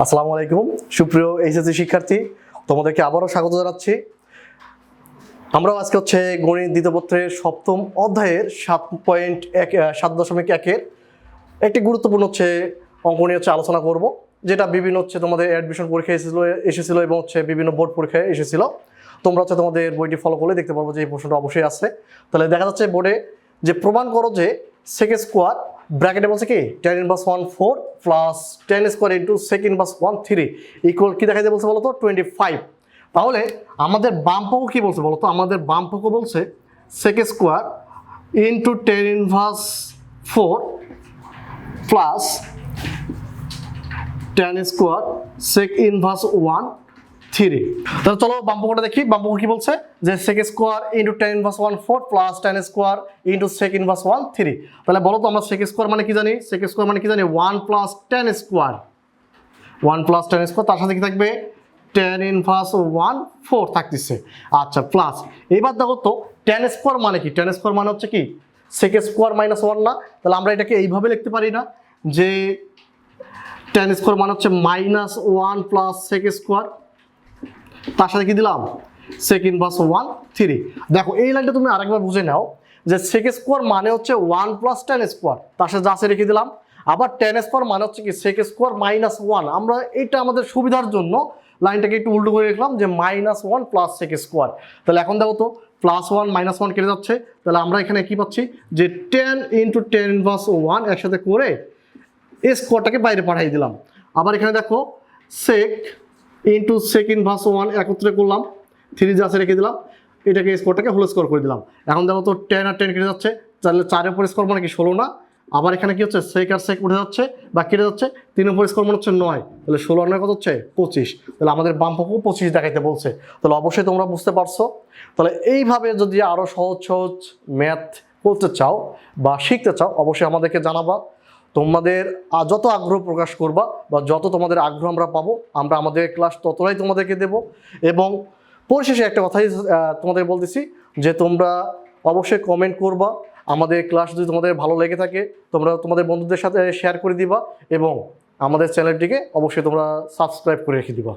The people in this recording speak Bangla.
আসসালামু আলাইকুম। সুপ্রিয় এইচএসসি শিক্ষার্থী, তোমাদেরকে আবারও স্বাগত জানাচ্ছি। আমরাও আজকে হচ্ছে গণিত দ্বিতীয়পত্রের সপ্তম অধ্যায়ের সাত পয়েন্ট এক সাত দশমিক একের একটি গুরুত্বপূর্ণ হচ্ছে অঙ্ক নিয়ে হচ্ছে আলোচনা করব, যেটা বিভিন্ন হচ্ছে তোমাদের অ্যাডমিশন পরীক্ষায় এসেছিল এসেছিল এবং হচ্ছে বিভিন্ন বোর্ড পরীক্ষায় এসেছিল। তোমরা হচ্ছে তোমাদের বইটি ফলো করলে দেখতে পারব যে এই প্রশ্নটা অবশ্যই আছে তাহলে দেখা যাচ্ছে বোর্ডে যে প্রমাণ করো যে সেকেন্ড স্কোয়ার ব্র্যাকেটে বলছে কি tan inverse one four plus tan square into sec inverse one three equal কী দেখাইতে বলছে বলো তো টোয়েন্টি ফাইভ তাহলে আমাদের বাম কী বলছে বলো তো আমাদের বাম বলছে sec square into tan inverse four plus tan square sec inverse one three. তাহলে চলো বামপক্ষটা দেখি বামপক্ষ কি বলছে? যে sec square into tan inverse one four plus tan square into sec inverse one three তাহলে বলো তো আমরা সেক স্কোয়ার মানে কি জানি? সেক স্কোয়ার মানে কি জানি? One plus tan square one plus tan square তার সাথে কি থাকবে? টেন ইনভার্স ওয়ান ফোর থাকতেছে। আচ্ছা প্লাস এবার দেখো তো টেন স্কোয়ার মানে কি? টেন স্কোয়ার মানে হচ্ছে কি? সেক স্কোয়ার মাইনাস ওয়ান না। তাহলে আমরা এটাকে এইভাবে লিখতে পারি না যে টেন স্কোয়ার মানে হচ্ছে minus one plus sec square তার সাথে কি দিলাম? সেক ইনভার্স ওয়ান থ্রি দেখো, এই লাইনটা তুমি আরেকবার বুঝে নাও যে সেক স্কোয়ার মানে হচ্ছে ওয়ান প্লাস টেন স্কোয়ার তার সাথে যা রেখে দিলাম। আবার টেন স্কোয়ার মানে হচ্ছে কি সেক স্কোয়ার মাইনাস ওয়ান আমরা এটা আমাদের সুবিধার জন্য লাইনটাকে একটু উল্টো করে রাখলাম যে minus one plus sec square তাহলে এখন দেখো তো প্লাস ওয়ান মাইনাস ওয়ান কেটে যাচ্ছে। তাহলে আমরা এখানে কি পাচ্ছি? যে tan into tan inverse one একসাথে করে স্কোয়ারটাকে বাইরে পাঠিয়ে দিলাম। আবার এখানে দেখো sec into sec inverse one একত্রে করলাম থ্রি জাসে রেখে দিলাম, এটাকে স্কোরটাকে হোল স্কোর করে দিলাম। এখন দেখো তো টেন আর টেন কেটে যাচ্ছে, তাহলে চারের উপর স্কোর মানে কি ষোলো না? আবার এখানে কি হচ্ছে সেক আর সেক উঠে যাচ্ছে বা কেটে যাচ্ছে তিন উপর স্কোর মানে হচ্ছে নয়। তাহলে ষোলো নয় কত হচ্ছে? পঁচিশ। তাহলে আমাদের বাম পক্ষ পঁচিশ দেখাইতে বলছে। তাহলে অবশ্যই তোমরা বুঝতে পারছ। তাহলে এইভাবে যদি আরও সহজ সহজ ম্যাথ করতে চাও বা শিখতে চাও, অবশ্যই আমাদেরকে জানাবা। তোমাদের যত আগ্রহ প্রকাশ করবা বা যত তোমাদের আগ্রহ আমরা পাবো, আমরা আমাদের ক্লাস ততটাই তোমাদেরকে দেব। এবং পরিশেষে একটা কথাই তোমাদের বলতেছি যে তোমরা অবশ্যই কমেন্ট করবা। আমাদের ক্লাস যদি তোমাদের ভালো লেগে থাকে, তোমরা তোমাদের বন্ধুদের সাথে শেয়ার করে দিবা এবং আমাদের চ্যানেলটিকে অবশ্যই তোমরা সাবস্ক্রাইব করে রেখে দিবা।